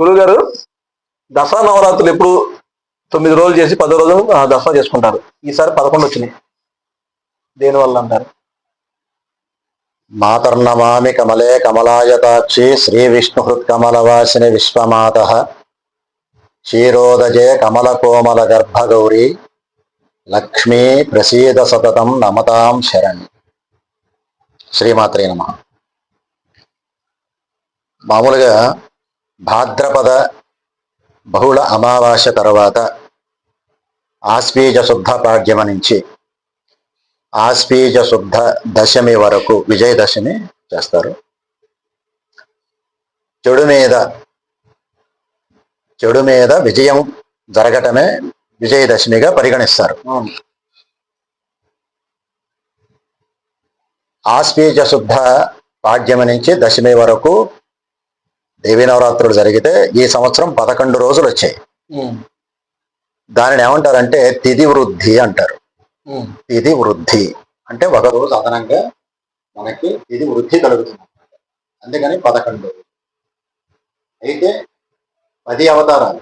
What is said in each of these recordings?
గురుగారు దసరా నవరాత్రులు ఎప్పుడు తొమ్మిది రోజులు చేసి పదో రోజు దసరా చేసుకుంటారు. ఈసారి పదకొండు వచ్చినాయి. దేనివల్ల అంటారు? మాతర్నమామి కమలే కమలాయతాక్షి శ్రీ విష్ణుహృత్ కమలవాసిని విశ్వమాత. క్షీరోదజే కమల కోమల గర్భగౌరి. లక్ష్మీ ప్రసీద సతతం నమతాం శరణి. శ్రీమాత్రే నమ. మామూలుగా భాద్రపద బహుళ అమావాస్య తర్వాత ఆశ్వీజ శుద్ధ పాడ్యమ నుంచి ఆశ్వీజ శుద్ధ దశమి వరకు విజయదశమి చేస్తారు. చెడు మీద చెడు మీద విజయం జరగటమే విజయదశమిగా పరిగణిస్తారు. ఆశ్వీజ శుద్ధ పాడ్యమి నుంచి దశమి వరకు దేవీ నవరాత్రులు జరిగితే ఈ సంవత్సరం పదకొండు రోజులు వచ్చాయి. దానిని ఏమంటారంటే తిథి వృద్ధి అంటారు. తిథి వృద్ధి అంటే ఒక రోజు అదనంగా మనకి తిథి వృద్ధి కలుగుతుంది. అందుకని పదకొండు. అయితే పది అవతారాలు.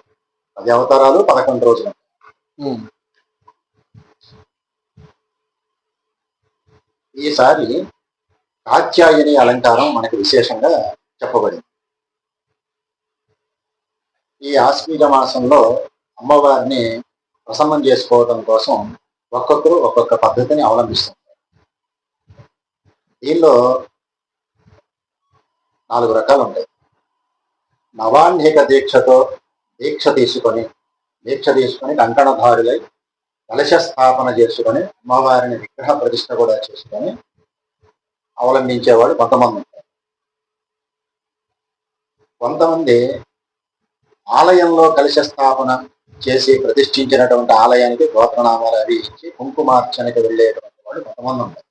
పది అవతారాలు పదకొండు రోజులు. ఈసారి కాత్యాయని అలంకారం మనకి విశేషంగా చెప్పబడింది. ఈ ఆశ్వీజ మాసంలో అమ్మవారిని ప్రసన్నం చేసుకోవడం కోసం ఒక్కొక్కరు ఒక్కొక్క పద్ధతిని అవలంబిస్తున్నారు దీనిలో నాలుగు రకాలు ఉంటాయి. నవాన్నిక దీక్షతో దీక్ష తీసుకొని దీక్ష తీసుకొని కంకణధారులై కలశ స్థాపన చేసుకొని అమ్మవారిని విగ్రహ ప్రతిష్ట కూడా చేసుకొని అవలంబించేవాడు కొంతమంది ఉంటారు. కొంతమంది ఆలయంలో కలశ స్థాపన చేసి ప్రతిష్ఠించినటువంటి ఆలయానికి గోత్రనామాలు అవి ఇచ్చి కుంకుమార్చనకి వెళ్ళేటువంటి వాళ్ళు కొంతమంది ఉంటారు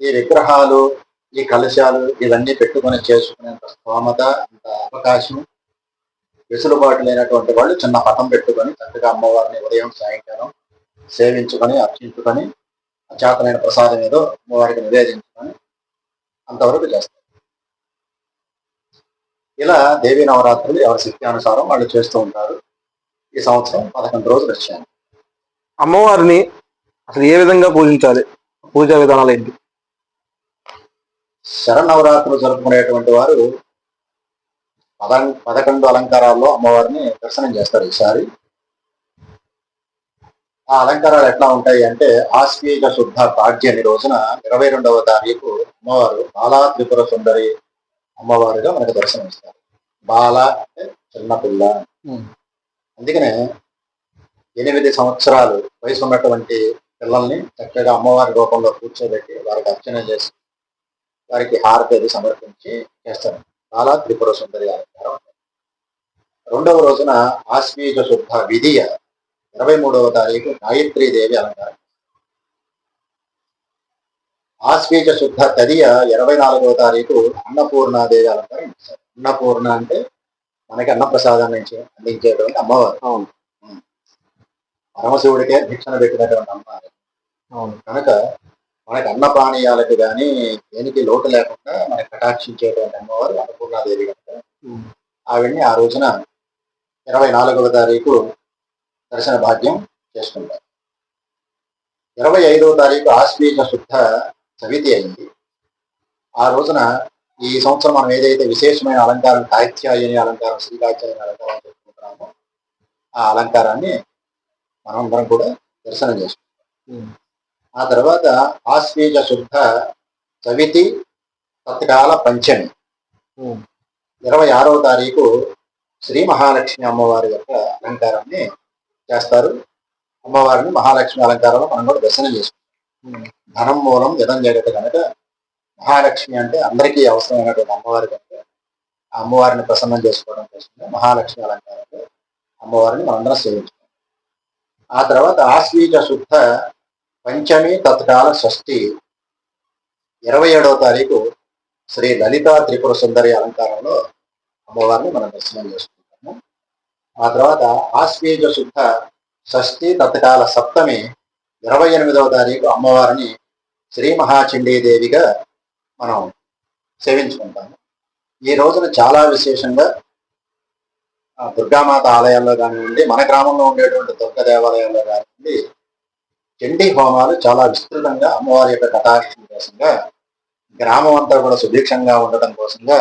ఈ విగ్రహాలు ఈ కలశాలు ఇవన్నీ పెట్టుకొని చేసుకునేంత స్తోమత అంత అవకాశం వెసులుబాటు లేనటువంటి వాళ్ళు చిన్న పటం పెట్టుకొని చక్కగా అమ్మవారిని ఉదయం సాయంకాలం సేవించుకొని అర్చించుకొని చేతనైన ప్రసాదం ఏదో అమ్మవారికి నివేదించుకొని అంతవరకు చేస్తారు. ఇలా దేవీ నవరాత్రులు ఎవరి శక్తి అనుసారం వాళ్ళు చేస్తూ ఉంటారు. ఈ సంవత్సరం పదకొండు రోజులు వచ్చాను అమ్మవారిని అసలు ఏ విధంగా పూజించాలి? పూజా విధానాలు ఏంటి? శరన్నవరాత్రులు జరుపుకునేటువంటి వారు పద పదకొండు అలంకారాల్లో అమ్మవారిని దర్శనం చేస్తారు ఈసారి. ఆ అలంకారాలు ఎట్లా ఉంటాయి అంటే ఆశ్వీజ శుద్ధ పాడ్యమి రోజున ఇరవై రెండవ తారీఖు అమ్మవారు బాలా త్రిపుర సుందరి అమ్మవారుగా మనకు దర్శనం ఇస్తారు. బాల అంటే చిన్నపిల్ల అందుకనే ఎనిమిది సంవత్సరాలు వయసు ఉన్నటువంటి పిల్లల్ని చక్కగా అమ్మవారి రూపంలో కూర్చోబెట్టి వారికి అర్చన చేసి వారికి హారతి అది సమర్పించి చేస్తారు. చాలా త్రిపుర సుందరి అలంకారం రెండవ రోజున ఆశ్వీజ శుద్ధ విధియ ఇరవై మూడవ తారీఖు గాయత్రీ దేవి అలంకారం. ఆశ్వీజ శుద్ధ తదియ ఇరవై నాలుగవ తారీఖు అన్నపూర్ణాదేవి అలంకారం అన్నపూర్ణ అంటే మనకి అన్నప్రసాదాన్ని అందించేటువంటి అమ్మవారు. అవును. పరమశివుడికే భిక్షణ పెట్టినటువంటి అమ్మ అవును. కనుక మనకి అన్నపానీయాలకు కానీ దేనికి లోటు లేకుండా మనకి కటాక్షించేటువంటి అమ్మవారు అన్నపూర్ణాదేవి కనుక. ఆవిడ్ని ఆ రోజున ఇరవై నాలుగవ తారీఖు దర్శన భాగ్యం చేసుకుంటారు. ఇరవై ఐదవ తారీఖు ఆశ్వీజ శుద్ధ సవితి అయింది. ఆ రోజున ఈ సంవత్సరం మనం ఏదైతే విశేషమైన అలంకారం కాత్యాయని అలంకారం శ్రీ అలంకారం చేసుకుంటున్నామో ఆ అలంకారాన్ని మనందరం కూడా దర్శనం చేసుకుంటాం. ఆ తర్వాత ఆశ్వీజ శుద్ధ చవితి తత్కాల పంచమి. ఇరవై ఆరవ తారీఖు శ్రీ మహాలక్ష్మి అమ్మవారి యొక్క అలంకారాన్ని చేస్తారు. అమ్మవారిని మహాలక్ష్మి అలంకారంలో మనం కూడా దర్శనం చేసుకుంటాం. ధనం మూలం విధం జగత కనుక మహాలక్ష్మి అంటే అందరికీ అవసరమైనటువంటి అమ్మవారి కనుక ఆ అమ్మవారిని ప్రసన్నం చేసుకోవడం కోసమే మహాలక్ష్మి అలంకారంలో అమ్మవారిని మనందరం సేవించుకుంటాం ఆ తర్వాత ఆశ్వీజ శుద్ధ పంచమి తత్కాల షష్ఠి ఇరవై ఏడవ తారీఖు శ్రీ లలితా త్రిపుర సుందరి అలంకారంలో అమ్మవారిని మనం దర్శనం చేసుకుంటాము. ఆ తర్వాత ఆశ్వీజ శుద్ధ షష్ఠి తత్కాల సప్తమి ఇరవై ఎనిమిదవ తారీఖు అమ్మవారిని శ్రీ మహాచండీదేవిగా మనం సేవించుకుంటాము. ఈ రోజున చాలా విశేషంగా ఆ దుర్గామాత ఆలయాల్లో కానివ్వండి మన గ్రామంలో ఉండేటువంటి దుర్గ దేవాలయాల్లో కానివ్వండి చండీ హోమాలు చాలా విస్తృతంగా అమ్మవారి యొక్క కటాక్షం కోసంగా గ్రామం అంతా కూడా సుభిక్షంగా ఉండటం కోసంగా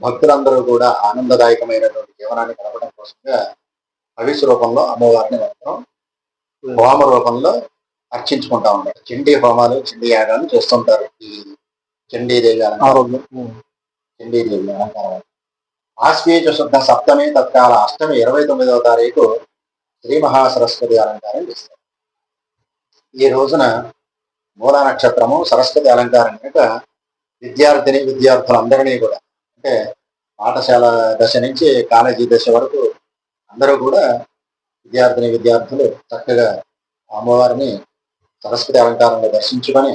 భక్తులందరూ కూడా ఆనందదాయకమైనటువంటి జీవనాన్ని కలపడం కోసంగా హవిస్ రూపంలో అమ్మవారిని మాత్రం హోమ రూపంలో అర్చించుకుంటా ఉంటారు చండీ హోమాలు చండీ యాగాలు చేస్తుంటారు. ఈ చండీదేవి అలంకారం. చండీదేవి అలంకారం ఆశ్వేజ శుద్ధ సప్తమి తత్కాల అష్టమి ఇరవై తొమ్మిదవ తారీఖు శ్రీ మహాసరస్వతి అలంకారం చేస్తారు. ఈ రోజున మూలా నక్షత్రము సరస్వతి అలంకారం కనుక విద్యార్థిని విద్యార్థులందరినీ కూడా అంటే పాఠశాల దశ నుంచి కాలేజీ దశ వరకు అందరూ కూడా విద్యార్థిని విద్యార్థులు చక్కగా అమ్మవారిని సరస్వతి అలంకారంలో దర్శించుకొని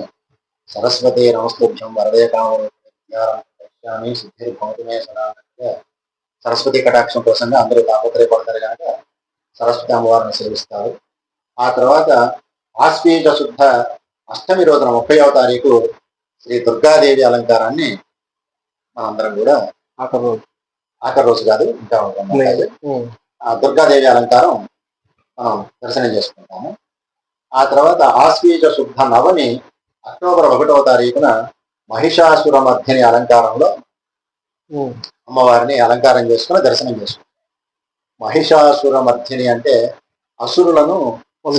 సరస్వతి నమస్తుభ్యం వరదే కామని సిద్ధిర్ భౌతమే సదా సరస్వతి కటాక్షం కోసంగా అందరూ తాపత్రయపడతారు కనుక సరస్వతి అమ్మవారిని సేవిస్తారు ఆ తర్వాత ఆశ్వీజ శుద్ధ అష్టమి రోజున ముప్పైవ తారీఖు శ్రీ దుర్గాదేవి అలంకారాన్ని మనందరం కూడా ఆఖరి రోజు. ఆఖరి రోజు కాదు ఇంకా. ఆ దుర్గాదేవి అలంకారం మనం దర్శనం చేసుకుంటాము ఆ తర్వాత ఆశ్వీజ శుద్ధ నవమి అక్టోబర్ ఒకటవ తారీఖున మహిషాసుర మధ్యని అలంకారంలో. అమ్మవారిని అలంకారం చేసుకుని దర్శనం చేసుకుంటాం మహిషాసుర మధ్యని అంటే అసురులను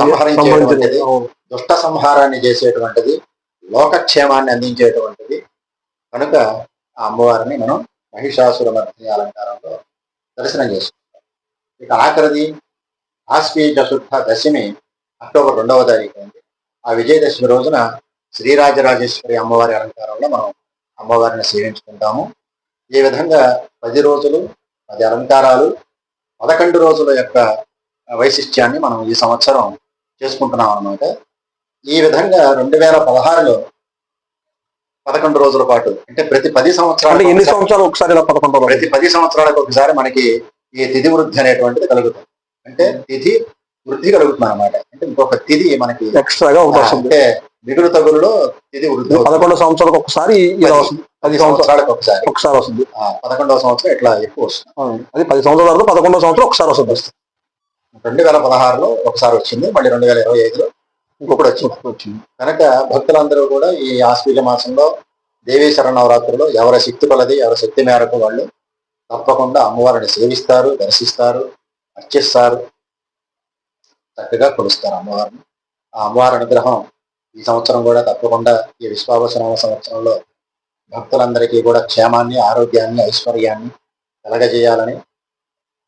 సంహరించేటువంటిది. దుష్ట సంహారాన్ని చేసేటువంటిది లోకక్షేమాన్ని అందించేటువంటిది కనుక ఆ అమ్మవారిని మనం మహిషాసుర మధ్య అలంకారంలో దర్శనం చేసుకుంటాం ఇక ఆఖరిది ఆశ్వీజ శుద్ధ దశమి అక్టోబర్ రెండవ తారీఖు ఉంది ఆ విజయదశమి రోజున శ్రీరాజరాజేశ్వరి అమ్మవారి అలంకారంలో మనం అమ్మవారిని సేవించుకుంటాము. ఈ విధంగా పది రోజులు పది అలంకారాలు పదకొండు రోజుల యొక్క వైశిష్ట్యాన్ని మనం ఈ సంవత్సరం చేసుకుంటున్నాం అన్నమాట. ఈ విధంగా రెండు వేల పదహారులో పదకొండు రోజుల పాటు అంటే ప్రతి పది సంవత్సరాలు ఎన్ని సంవత్సరాలు ఒకసారి పదకొండు? ప్రతి పది సంవత్సరాలకు ఒకసారి మనకి ఈ తిథి వృద్ధి అనేటువంటిది కలుగుతుంది. అంటే తిథి వృద్ధి కలుగుతుంది అనమాట అంటే ఇంకొక తిథి మనకి ఎక్స్ట్రాగా వస్తుంది అంటే మిగులు తగులులో తిథి వృద్ధి. పదకొండు సంవత్సరాలకు ఒకసారి పది పది సంవత్సరాలు. సంవత్సరాలకు ఒకసారి. ఒకసారి వస్తుంది. పదకొండవ సంవత్సరం ఇట్లా ఎక్కువ వస్తుంది. అది పది సంవత్సరాల తర్వాత పదకొండో సంవత్సరం ఒకసారి వస్తుంది. రెండు వేల పదహారులో ఒకసారి వచ్చింది. మళ్ళీ రెండు వేల ఇరవై ఐదులో ఇంకొకటి వచ్చింది. వచ్చింది. కనుక భక్తులందరూ కూడా ఈ ఆశ్వీజ మాసంలో దేవీ శరణవరాత్రులు ఎవరి శక్తి కొలది ఎవరి శక్తి మేరకు వాళ్ళు తప్పకుండా అమ్మవారిని సేవిస్తారు దర్శిస్తారు అర్చిస్తారు. చక్కగా కొలుస్తారు అమ్మవారిని. ఆ అమ్మవారి అనుగ్రహం ఈ సంవత్సరం కూడా తప్పకుండా ఈ విశ్వావసనామ సంవత్సరంలో భక్తులందరికీ కూడా క్షేమాన్ని ఆరోగ్యాన్ని ఐశ్వర్యాన్ని కలగజేయాలని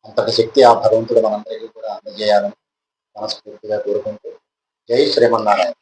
అంతటి శక్తి ఆ భగవంతుడు మనందరికీ కూడా అందజేయాలని మనస్ఫూర్తిగా కోరుకుంటూ జై శ్రీమన్నారాయణ.